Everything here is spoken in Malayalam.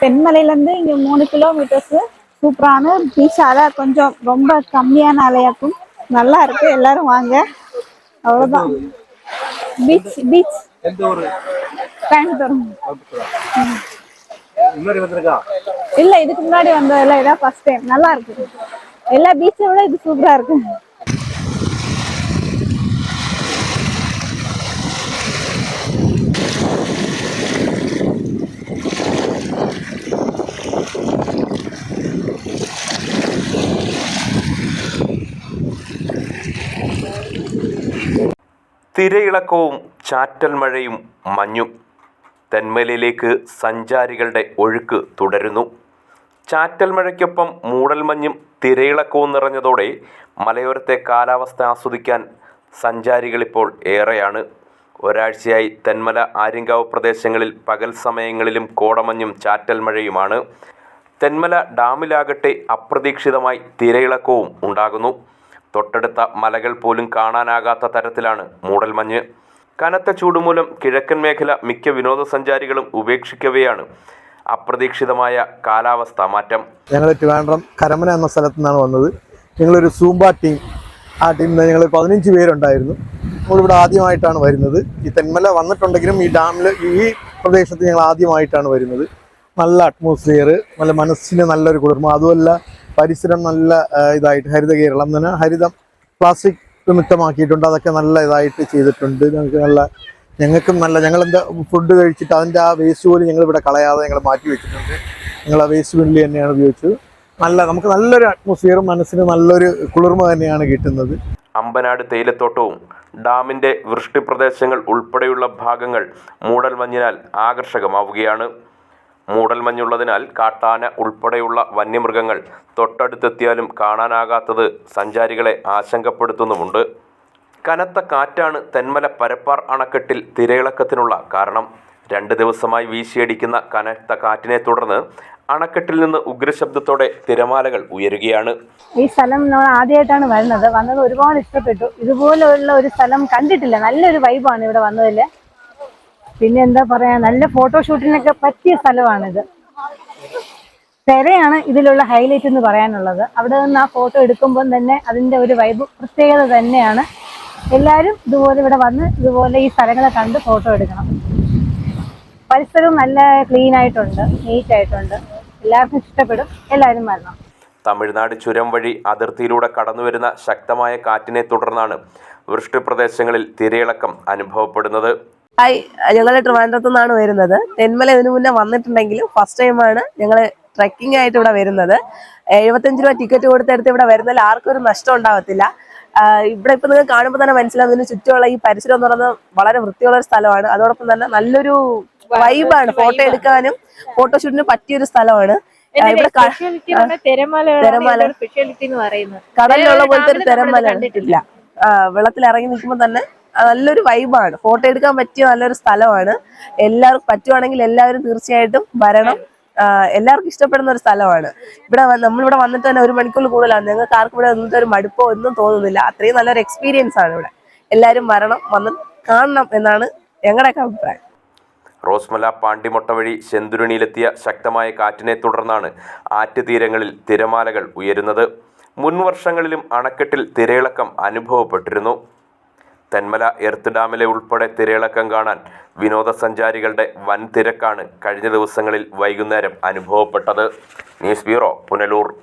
தென்மலையிலேருந்து இங்கே மூணு கிலோமீட்டர்ஸு சூப்பரான பீச் அலை கொஞ்சம் ரொம்ப கம்மியான அலையாக்கும். நல்லா இருக்கு. எல்லாரும் வாங்க. அவ்வளோதான் பீச் பீச் கோயம்புத்தூர். இல்லை இதுக்கு முன்னாடி வந்ததில்ல இதான் ஃபர்ஸ்ட் டைம் நல்லா இருக்கு. எல்லா பீச்சை விட இது சூப்பராக இருக்கு. തിരയിളക്കവും ചാറ്റൽ മഴയും മഞ്ഞും തെന്മലയിലേക്ക് സഞ്ചാരികളുടെ ഒഴുക്ക് തുടരുന്നു. ചാറ്റൽ മഴയ്ക്കൊപ്പം മൂടൽമഞ്ഞും തിരയിളക്കവും നിറഞ്ഞതോടെ മലയോരത്തെ കാലാവസ്ഥ ആസ്വദിക്കാൻ സഞ്ചാരികളിപ്പോൾ ഏറെയാണ്. ഒരാഴ്ചയായി തെന്മല ആര്യങ്കാവ് പ്രദേശങ്ങളിൽ പകൽ സമയങ്ങളിലും കോടമഞ്ഞും ചാറ്റൽ മഴയുമാണ്. തെന്മല ഡാമിലാകട്ടെ അപ്രതീക്ഷിതമായി തിരയിളക്കവും ഉണ്ടാകുന്നു. തൊട്ടടുത്ത മലകൾ പോലും കാണാനാകാത്ത തരത്തിലാണ് മൂടൽമഞ്ഞ് കനത്ത ചൂടുമൂലം കിഴക്കൻ മേഖല മിക്ക വിനോദസഞ്ചാരികളും ഉപേക്ഷിക്കവെയാണ് അപ്രതീക്ഷിതമായ കാലാവസ്ഥ മാറ്റം. ഞങ്ങൾ ട്രിവാൻഡ്രം കരമന എന്ന സ്ഥലത്തു നിന്നാണ് വന്നത്. ഞങ്ങളൊരു സൂംബ ടീം ആ ടീമിൽ ഞങ്ങൾ പതിനഞ്ച് പേരുണ്ടായിരുന്നു. നമ്മളിവിടെ ആദ്യമായിട്ടാണ് വരുന്നത്. ഈ തെന്മല വന്നിട്ടുണ്ടെങ്കിലും ഈ ഡാമിൽ ഈ പ്രദേശത്ത് ഞങ്ങൾ ആദ്യമായിട്ടാണ് വരുന്നത്. നല്ല അറ്റ്മോസ്ഫിയർ നല്ല മനസ്സിന് നല്ലൊരു കുളിർമ. അതുമല്ല പരിസരം നല്ല ഇതായിട്ട് ഹരിത കേരളം തന്നെ ഹരിതം പ്ലാസ്റ്റിക് വിമുക്തമാക്കിയിട്ടുണ്ട് അതൊക്കെ നല്ല ഇതായിട്ട് ചെയ്തിട്ടുണ്ട്. ഞങ്ങൾക്ക് നല്ല ഞങ്ങൾക്കും നല്ല ഞങ്ങൾ എന്താ ഫുഡ് കഴിച്ചിട്ട് അതിന്റെ ആ വേസ്റ്റ് പോലും ഞങ്ങൾ ഇവിടെ കളയാതെ ഞങ്ങൾ മാറ്റി വെച്ചിട്ടുണ്ട്. ഞങ്ങൾ ആ വേസ്റ്റ് ബിന്നിൽ തന്നെയാണ് ഉപയോഗിച്ചത്. നല്ല നമുക്ക് നല്ലൊരു അറ്റ്മോസ്ഫിയറും മനസ്സിന് നല്ലൊരു കുളിർമ തന്നെയാണ് കിട്ടുന്നത്. അമ്പനാട് തേയിലത്തോട്ടവും ഡാമിന്റെ വൃഷ്ടിപ്രദേശങ്ങൾ ഉൾപ്പെടെയുള്ള ഭാഗങ്ങൾ മൂടൽമഞ്ഞിനാൽ ആകർഷകമാവുകയാണ്. മൂടൽമഞ്ഞുള്ളതിനാൽ കാട്ടാന ഉൾപ്പെടെയുള്ള വന്യമൃഗങ്ങൾ തൊട്ടടുത്തെത്തിയാലും കാണാനാകാത്തത് സഞ്ചാരികളെ ആശങ്കപ്പെടുത്തുന്നുമുണ്ട്. കനത്ത കാറ്റാണ് തെന്മല പരപ്പാർ അണക്കെട്ടിൽ തിരയിളക്കത്തിനുള്ള കാരണം. രണ്ട് ദിവസമായി വീശിയടിക്കുന്ന കനത്ത കാറ്റിനെ തുടർന്ന് അണക്കെട്ടിൽ നിന്ന് ഉഗ്രശബ്ദത്തോടെ തിരമാലകൾ ഉയരുകയാണ്. ഈ സ്ഥലം നമ്മൾ ആദ്യമായിട്ടാണ് വരുന്നത്. വന്നത് ഒരുപാട് ഇഷ്ടപ്പെട്ടു. ഇതുപോലെയുള്ള ഒരു സ്ഥലം കണ്ടിട്ടില്ല. നല്ലൊരു വൈബാണ് ഇവിടെ വന്നതിൽ പിന്നെ എന്താ പറയാ നല്ല ഫോട്ടോഷൂട്ടിനൊക്കെ പറ്റിയ സ്ഥലമാണിത്. പെരയാണ് ഇതിലുള്ള ഹൈലൈറ്റ് എന്ന് പറയാനുള്ളത്. അവിടെ നിന്ന് ആ ഫോട്ടോ എടുക്കുമ്പോൾ തന്നെ അതിന്റെ ഒരു വൈബ് പ്രത്യേകത തന്നെയാണ്. എല്ലാവരും ഇതുപോലെ ഇവിടെ വന്ന് ഇതുപോലെ ഈ സ്ഥലങ്ങളെ കണ്ട് ഫോട്ടോ എടുക്കണം. പരിസരവും നല്ല ക്ലീൻ ആയിട്ടുണ്ട് നീറ്റ് ആയിട്ടുണ്ട്. എല്ലാവർക്കും ഇഷ്ടപ്പെടും. എല്ലാവരും വരണം. തമിഴ്നാട് ചുരം വഴി അതിർത്തിയിലൂടെ കടന്നുവരുന്ന ശക്തമായ കാറ്റിനെ തുടർന്നാണ് വൃഷ്ടിപ്രദേശങ്ങളിൽ തിരയിളക്കം അനുഭവപ്പെടുന്നത്. ഹായ് ഞങ്ങൾ ട്രിവാൻഡ്രത്തു നിന്നാണ് വരുന്നത്. തെന്മല ഇതിനു മുന്നേ വന്നിട്ടുണ്ടെങ്കിലും ഫസ്റ്റ് ടൈമാണ് ഞങ്ങൾ ട്രക്കിംഗ് ആയിട്ട് ഇവിടെ വരുന്നത്. എഴുപത്തഞ്ച് രൂപ ടിക്കറ്റ് കൊടുത്തെടുത്ത് ഇവിടെ വരുന്നതിൽ ആർക്കും ഒരു നഷ്ടം ഉണ്ടാവത്തില്ല. ഇവിടെ ഇപ്പം നിങ്ങൾ കാണുമ്പോൾ തന്നെ മനസ്സിലാവും ഇതിന് ചുറ്റുമുള്ള ഈ പരിസരം എന്ന് പറയുന്നത് വളരെ വൃത്തിയുള്ള ഒരു സ്ഥലമാണ്. അതോടൊപ്പം തന്നെ നല്ലൊരു വൈബാണ് ഫോട്ടോ എടുക്കാനും ഫോട്ടോഷൂട്ടിന് പറ്റിയൊരു സ്ഥലമാണ്. തിരമാല. കടലിലുള്ള പോലത്തെ ഒരു തിരമല കണ്ടിട്ടില്ല. വെള്ളത്തിൽ ഇറങ്ങി നിൽക്കുമ്പോൾ തന്നെ നല്ലൊരു വൈബാണ് ഫോട്ടോ എടുക്കാൻ പറ്റിയ നല്ലൊരു സ്ഥലമാണ്. എല്ലാവർക്കും പറ്റുവാണെങ്കിൽ എല്ലാവരും തീർച്ചയായിട്ടും വരണം. എല്ലാവർക്കും ഇഷ്ടപ്പെടുന്ന ഒരു സ്ഥലമാണ്. ഇവിടെ നമ്മളിവിടെ വന്നിട്ട് തന്നെ ഒരു മണിക്കൂർ കൂടുതലാണ്. ഞങ്ങൾക്ക് ആർക്കും ഇവിടെ നിന്നിട്ട് ഒരു മടുപ്പോ ഒന്നും തോന്നുന്നില്ല. അത്രയും നല്ലൊരു എക്സ്പീരിയൻസ് ആണ് ഇവിടെ. എല്ലാവരും വരണം വന്ന് കാണണം എന്നാണ് ഞങ്ങളുടെ അഭിപ്രായം. റോസ്മല പാണ്ടിമൊട്ട വഴി ശെന്തുരുണിയിലെത്തിയ ശക്തമായ കാറ്റിനെ തുടർന്നാണ് ആറ്റുതീരങ്ങളിൽ തിരമാലകൾ ഉയരുന്നത്. മുൻ വർഷങ്ങളിലും അണക്കെട്ടിൽ തിരയിളക്കം അനുഭവപ്പെട്ടിരുന്നു. തെന്മല എർത്ത് ഡാമിലെ ഉൾപ്പെടെ തിരയിളക്കം കാണാൻ വിനോദസഞ്ചാരികളുടെ വൻ തിരക്കാണ് കഴിഞ്ഞ ദിവസങ്ങളിൽ വൈകുന്നേരം അനുഭവപ്പെട്ടത്. News bureau Punalur.